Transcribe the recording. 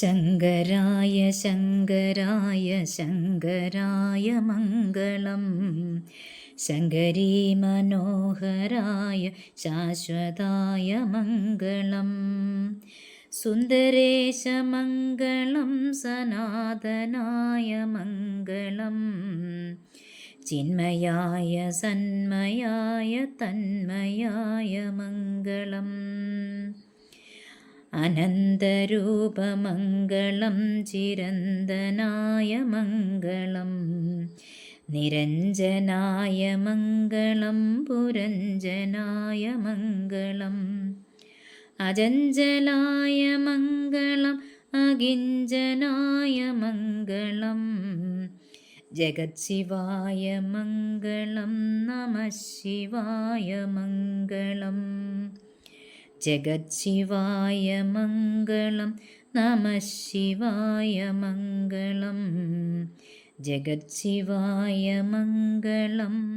ശങ്കരായ ശങ്കരായ ശങ്കരായ മംഗളം. ശങ്കരീ മനോഹരായ ശാശ്വതായ മംഗളം. സുന്ദരേശമംഗളം സനാതനായ മംഗളം. ചിന്മയായ സന്മയായ തന്മയായ മംഗളം. അനന്തരൂപമംഗളം ചിരന്തനായ മംഗളം. നിരഞ്ജനായ മംഗളം പുരഞ്ജനായ മംഗളം. അജഞ്ചലായ മംഗളം അകിഞ്ചനായ മംഗളം. ജഗത്ശിവായ മംഗളം നമ ശിവായ മംഗളം. ജഗത്ശിവായ മംഗളം നമ ശിവായ മംഗളം. ജഗത്ശിവായ മംഗളം